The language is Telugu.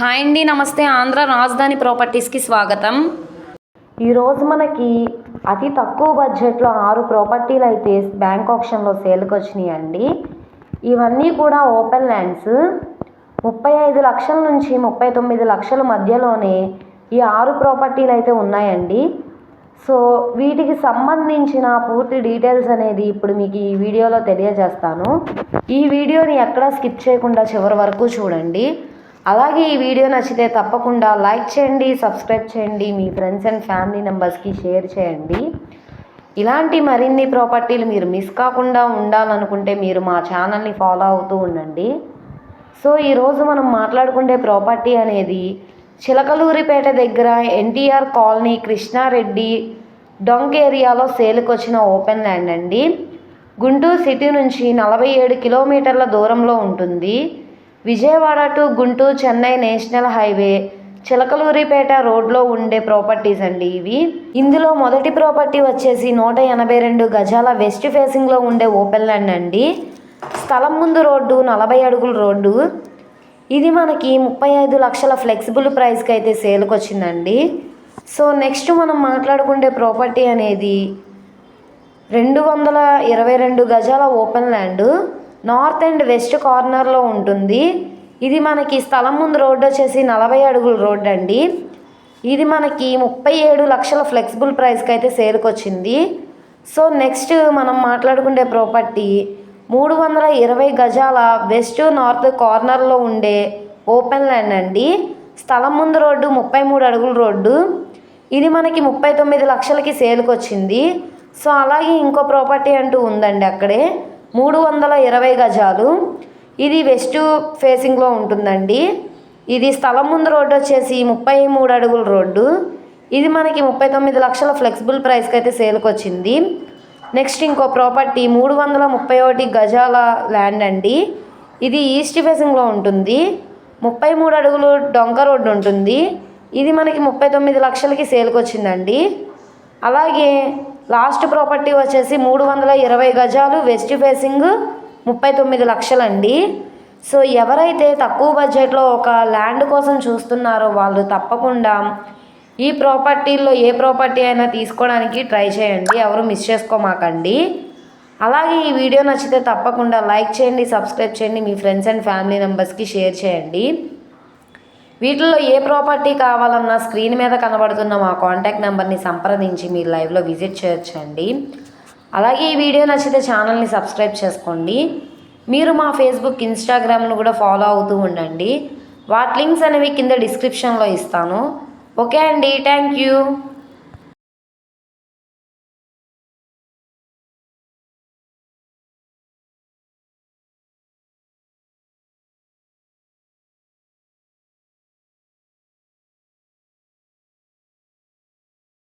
హాయ్ అండి నమస్తే. ఆంధ్ర రాజధాని ప్రాపర్టీస్కి స్వాగతం. ఈరోజు మనకి అతి తక్కువ బడ్జెట్లో ఆరు ప్రాపర్టీలు అయితే బ్యాంక్ ఆప్షన్లో సేల్కి వచ్చినాయి అండి ఇవన్నీ కూడా ఓపెన్ ల్యాండ్స్. ముప్పై ఐదు లక్షల నుంచి ముప్పై తొమ్మిది లక్షల మధ్యలోనే ఈ ఆరు ప్రాపర్టీలు అయితే ఉన్నాయండి. సో వీటికి సంబంధించిన పూర్తి డీటెయిల్స్ అనేది ఇప్పుడు మీకు ఈ వీడియోలో తెలియజేస్తాను. ఈ వీడియోని ఎక్కడా స్కిప్ చేయకుండా చివరి వరకు చూడండి. అలాగే ఈ వీడియో నచ్చితే తప్పకుండా లైక్ చేయండి సబ్స్క్రైబ్ చేయండి మీ ఫ్రెండ్స్ అండ్ ఫ్యామిలీ మెంబర్స్కి షేర్ చేయండి. ఇలాంటి మరిన్ని ప్రాపర్టీలు మీరు మిస్ కాకుండా ఉండాలనుకుంటే మీరు మా ఛానల్ని ఫాలో అవుతూ ఉండండి. సో ఈరోజు మనం మాట్లాడుకునే ప్రాపర్టీ అనేది చిలకలూరిపేట దగ్గర ఎన్టీఆర్ కాలనీ కృష్ణారెడ్డి డొంక్ ఏరియాలో సేల్కి వచ్చిన ఓపెన్ ల్యాండ్ అండి. గుంటూరు సిటీ నుంచి నలభై ఏడు కిలోమీటర్ల దూరంలో ఉంటుంది. Vijayawada to Guntur Chennai national highway Chilakaluripet రోడ్లో ఉండే ప్రాపర్టీస్ అండి ఇవి. ఇందులో మొదటి ప్రాపర్టీ వచ్చేసి నూట ఎనభై రెండు గజాల వెస్ట్ ఫేసింగ్లో ఉండే ఓపెన్ ల్యాండ్ అండి. స్థలం ముందు రోడ్డు నలభై అడుగుల రోడ్డు. ఇది మనకి ముప్పై ఐదు లక్షల ఫ్లెక్సిబుల్ ప్రైస్కి అయితే సేల్కి వచ్చిందండి. సో నెక్స్ట్ మనం మాట్లాడుకుండే ప్రాపర్టీ అనేది రెండు వందల ఇరవై రెండు గజాల open land. North and west కార్నర్లో ఉంటుంది. ఇది మనకి స్థలం ముందు రోడ్డు వచ్చేసి నలభై అడుగుల రోడ్డు అండి. ఇది మనకి ముప్పై ఏడు లక్షల ఫ్లెక్సిబుల్ ప్రైస్కి అయితే సేల్కి సో నెక్స్ట్ మనం మాట్లాడుకునే ప్రాపర్టీ మూడు వందల ఇరవై గజాల వెస్ట్ నార్త్ కార్నర్లో ఉండే ఓపెన్ ల్యాండ్ అండి. స్థలం ముందు రోడ్డు ముప్పై మూడు అడుగుల రోడ్డు. ఇది మనకి ముప్పై తొమ్మిది లక్షలకి సేల్కి వచ్చింది సో అలాగే ఇంకో ప్రాపర్టీ అంటూ ఉందండి అక్కడే. మూడు వందల ఇరవై గజాలు. ఇది వెస్ట్ ఫేసింగ్లో ఉంటుందండి. ఇది స్థలం ముందు రోడ్డు వచ్చేసి ముప్పై మూడు అడుగుల రోడ్డు. ఇది మనకి ముప్పై తొమ్మిది లక్షల ఫ్లెక్సిబుల్ ప్రైస్కి అయితే సేల్కి వచ్చింది నెక్స్ట్ ఇంకో ప్రాపర్టీ మూడు వందల ముప్పై ఒకటి గజాల ల్యాండ్ అండి. ఇది ఈస్ట్ ఫేసింగ్లో ఉంటుంది. ముప్పై మూడు అడుగులు డొంక రోడ్డు ఉంటుంది. ఇది మనకి ముప్పై తొమ్మిది లక్షలకి సేల్కి వచ్చిందండి అలాగే లాస్ట్ ప్రాపర్టీ వచ్చేసి మూడు వందల ఇరవై గజాలు వెస్ట్ ఫేసింగ్ ముప్పై తొమ్మిది లక్షలండి. సో ఎవరైతే తక్కువ బడ్జెట్లో ఒక ల్యాండ్ కోసం చూస్తున్నారో వాళ్ళు తప్పకుండా ఈ ప్రాపర్టీల్లో ఏ ప్రాపర్టీ అయినా తీసుకోవడానికి ట్రై చేయండి. ఎవరు మిస్ చేసుకోమాకండి. అలాగే ఈ వీడియో నచ్చితే తప్పకుండా లైక్ చేయండి సబ్స్క్రైబ్ చేయండి మీ ఫ్రెండ్స్ అండ్ ఫ్యామిలీ మెంబర్స్కి షేర్ చేయండి. వీటిల్లో ఏ ప్రాపర్టీ కావాలన్నా స్క్రీన్ మీద కనబడుతున్న మా కాంటాక్ట్ నెంబర్ని సంప్రదించి మీరు లైవ్లో విజిట్ చేయొచ్చండి. అలాగే ఈ వీడియో నచ్చితే ఛానల్ని సబ్స్క్రైబ్ చేసుకోండి. మీరు మా ఫేస్బుక్ ఇన్స్టాగ్రామ్ను కూడా ఫాలో అవుతూ ఉండండి. వాటి లింక్స్ అనేవి కింద డిస్క్రిప్షన్లో ఇస్తాను. ఓకే అండి. Thank you.